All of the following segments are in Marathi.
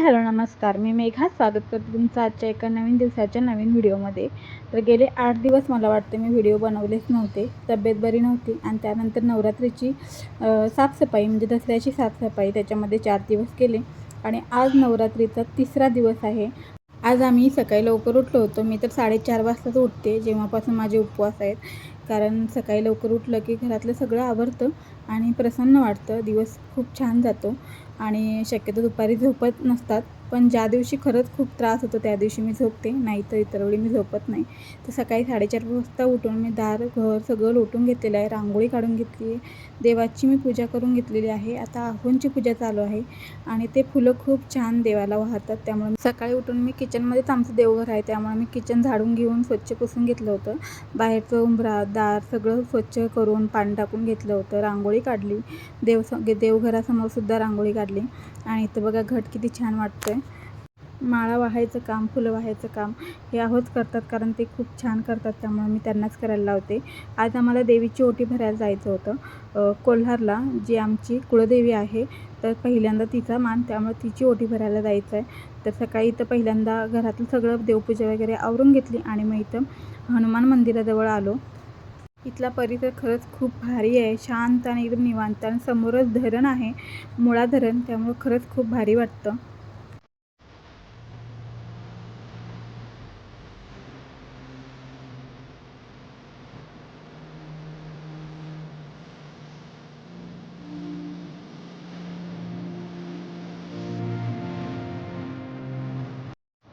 हाय हॅलो नमस्कार. मी मेघा. स्वागत करते तुमचं आजच्या एका नवीन दिवसाच्या नवीन व्हिडिओमध्ये. तर गेले आठ दिवस मला वाटते मी व्हिडिओ बनवलेच नव्हते. तब्येत बरी नव्हती आणि त्यानंतर नवरात्रीची साफसफाई म्हणजे दसऱ्याची साफसफाई त्याच्यामध्ये चार दिवस केले आणि आज नवरात्रीचा तिसरा दिवस आहे. आज आम्ही सकाळी लवकर उठलो होतो. मी तर साडेचार वाजताच उठते. जेव्हापासून माझे उपवास आहेत. कारण सकाळी लवकर उठलं की घरातलं सगळं आवरतं आणि प्रसन्न वाटतं. दिवस खूप छान जातो आणि शक्यतो दुपारी झोपत नसतात. पण ज्या दिवशी खरंच खूप त्रास होतो त्या दिवशी मी झोपते. नाही तर इतर वेळी मी झोपत नाही. तर सकाळी साडेचार वाजता उठून मी दार घर सगळं लोटून घेतलेलं आहे. रांगोळी काढून घेतली आहे. देवाची मी पूजा करून घेतलेली आहे. आता आहोंची पूजा चालू आहे आणि ते फुलं खूप छान देवाला वाहतात. त्यामुळे सकाळी उठून मी किचनमध्येच आमचं देवघर आहे. त्यामुळे मी किचन झाडून घेऊन स्वच्छ पुसून घेतलं होतं. बाहेरचं उंबरा दार सगळं स्वच्छ करून पाणी टाकून घेतलं होतं. रांगोळी काढली. देव देवघरासमोरसुद्धा रांगोळी काढली. आणि इथं बघा घट किती छान वाटतंय. माळा वाहायचं काम फुलं वाहायचं काम हे आहोत करतात कारण ते खूप छान करतात त्यामुळे मी त्यांनाच करायला लावते. आज आम्हाला देवीची ओटी भरायला जायचं होतं. कोल्हारला जी आमची कुळदेवी आहे तर पहिल्यांदा तिचा मान त्यामुळे तिची ओटी भरायला जायचं आहे तर सकाळी इथं पहिल्यांदा घरातलं सगळं देवपूजा वगैरे आवरून घेतली आणि मग इथं हनुमान मंदिराजवळ आलो. इथला परिसर खरंच खूप भारी आहे. शांत आणि एकदम निवांत आणि समोरच धरण आहे. मुळा धरण त्यामुळं खरंच खूप भारी वाटतं.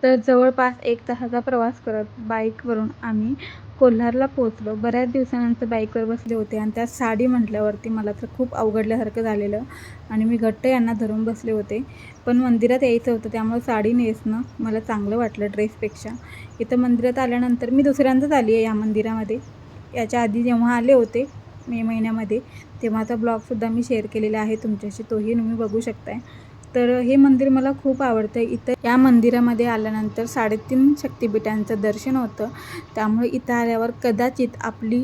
तर जवळपास एक तासाचा प्रवास करत बाईकवरून आम्ही कोल्हारला पोचलो बऱ्याच दिवसानंतर बाईकवर बसले होते आणि त्यात साडी म्हटल्यावरती मला तर खूप अवघडल्यासारखं झालेलं आणि मी घट्ट यांना धरून बसले होते. पण मंदिरात यायचं होतं त्यामुळे साडी नेसणं मला चांगलं वाटलं ड्रेसपेक्षा. इथं मंदिरात आल्यानंतर मी दुसऱ्यांदाच आली आहे या मंदिरामध्ये. याच्या आधी जेव्हा आले होते मे महिन्यामध्ये तेव्हाचा ब्लॉगसुद्धा मी शेअर केलेला आहे तुमच्याशी. तोही तुम्ही बघू शकताय. तर हे मंदिर मला खूप आवडतं. इथं या मंदिरामध्ये आल्यानंतर साडेतीन शक्तिपीठांचं दर्शन होतं. त्यामुळे इथं आल्यावर कदाचित आपली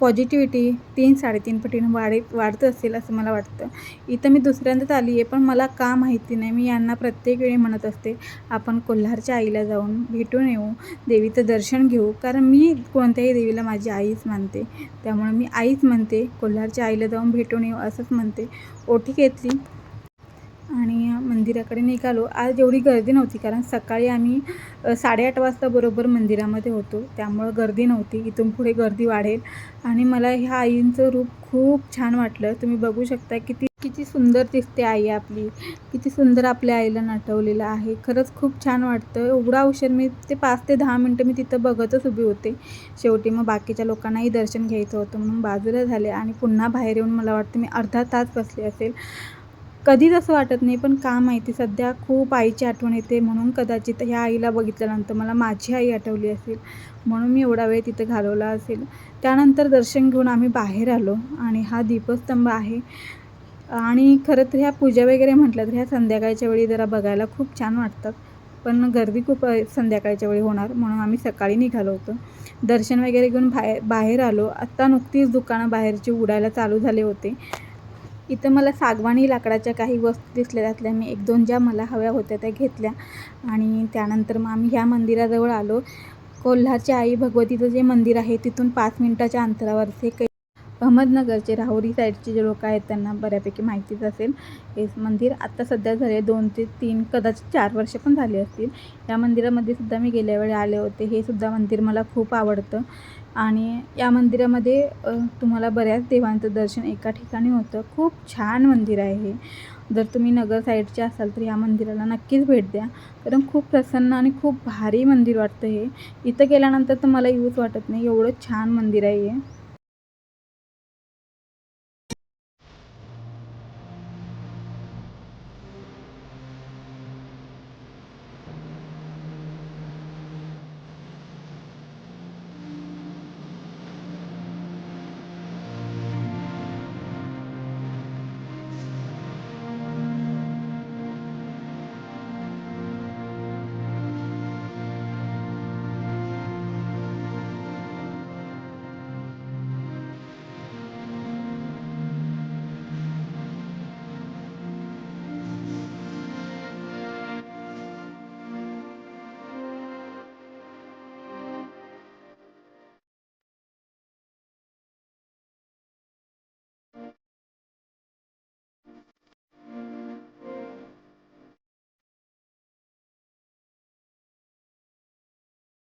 पॉझिटिव्हिटी तीन साडेतीन पटीनं वाढे वाढत असेल असं मला वाटतं. इथं मी दुसऱ्यांदाच आली आहे पण मला का माहिती नाही. मी यांना प्रत्येक वेळी म्हणत असते आपण कोल्हारच्या आईला जाऊन भेटून येऊ देवीचं दर्शन घेऊ. कारण मी कोणत्याही देवीला माझी आईच मानते. त्यामुळे मी आईच म्हणते कोल्हारच्या आईला जाऊन भेटून येऊ असंच म्हणते. ओठी घेतली. आणि मंदिराकडे निघालो. आज एवढी गर्दी नव्हती कारण सकाळी आम्ही साडेआठ वाजता बरोबर मंदिरामध्ये होतो. त्यामुळं गर्दी नव्हती. इथून पुढे गर्दी वाढेल. आणि मला ह्या आईंचं रूप खूप छान वाटलं. तुम्ही बघू शकता किती किती सुंदर दिसते आई आपली. किती सुंदर आपल्या आईला नटवलेलं आहे. खरंच खूप छान वाटतं. एवढा औषध मी ते पाच ते दहा मिनटं मी तिथं बघतच उभी होते. शेवटी मग बाकीच्या लोकांनाही दर्शन घ्यायचं होतं म्हणून बाजूला झाले. आणि पुन्हा बाहेर येऊन मला वाटतं मी अर्धा तास बसले असेल. कधीच असं वाटत नाही पण का माहिती सध्या खूप आईची आठवण येते म्हणून कदाचित ह्या आईला बघितल्यानंतर मला माझी आई आठवली असेल म्हणून मी एवढा वेळ तिथं घालवला असेल. त्यानंतर दर्शन घेऊन आम्ही बाहेर आलो आणि हा दीपस्तंभ आहे. आणि खरं तर ह्या पूजा वगैरे म्हटलं तर ह्या संध्याकाळच्या वेळी जरा बघायला खूप छान वाटतात. पण गर्दी खूप संध्याकाळच्या वेळी होणार म्हणून आम्ही सकाळी निघालो होतो. दर्शन वगैरे घेऊन बाहेर बाहेर आलो. आत्ता नुकतीच दुकानं बाहेरची उडायला चालू झाले होते. इथं मला सागवानी लाकडाच्या काही वस्तू दिसल्या त्यातल्या मी एक दोन ज्या मला हव्या होत्या त्या घेतल्या. आणि त्यानंतर मग आम्ही ह्या मंदिराजवळ आलो. कोल्हारच्या आई भगवतीचं जे मंदिर आहे तिथून पाच मिनटाच्या अंतरावरचे काही अहमदनगरचे राहुरी साईडचे जे लोक आहेत त्यांना बऱ्यापैकी माहितीच असेल. हे मंदिर आत्ता सध्या झाले दोन ते तीन कदाचित चार वर्ष पण झाली असतील. या मंदिरामध्ये सुद्धा मी गेल्या वेळी आले होते. हे सुद्धा मंदिर मला खूप आवडतं. आणि या मंदिरामध्ये तुम्हाला बऱ्याच देवांचं दर्शन एका ठिकाणी होतं. खूप छान मंदिर आहे हे. जर तुम्ही नगर साईडचे असाल तर या मंदिराला नक्कीच भेट द्या. कारण खूप प्रसन्न आणि खूप भारी मंदिर वाटतं हे. इथं गेल्यानंतर तर मला येऊच वाटत नाही. एवढं छान मंदिर आहे हे.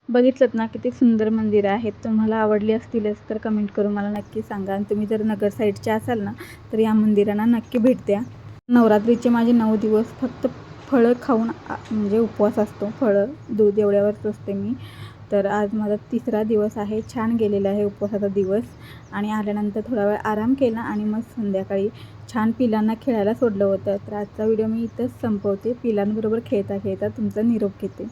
बघितलंत ना किती सुंदर मंदिरं आहेत. तुम्हाला आवडली असतीलच तर कमेंट करून मला नक्की सांगा. आणि तुम्ही जर नगर साईडचे असाल ना तर या मंदिरांना नक्की भेट द्या. नवरात्रीचे माझे नऊ दिवस फक्त फळं खाऊन म्हणजे उपवास असतो. फळं दूध एवढ्यावरच असते मी. तर आज माझा तिसरा दिवस आहे. छान गेलेला आहे उपवासाचा दिवस. आणि आल्यानंतर थोडा वेळ आराम केला आणि मग संध्याकाळी छान पिलांना खेळायला सोडलं होतं. तर आजचा व्हिडिओ मी इथंच संपवते. पिलांबरोबर खेळता खेळता तुमचा निरोप घेते.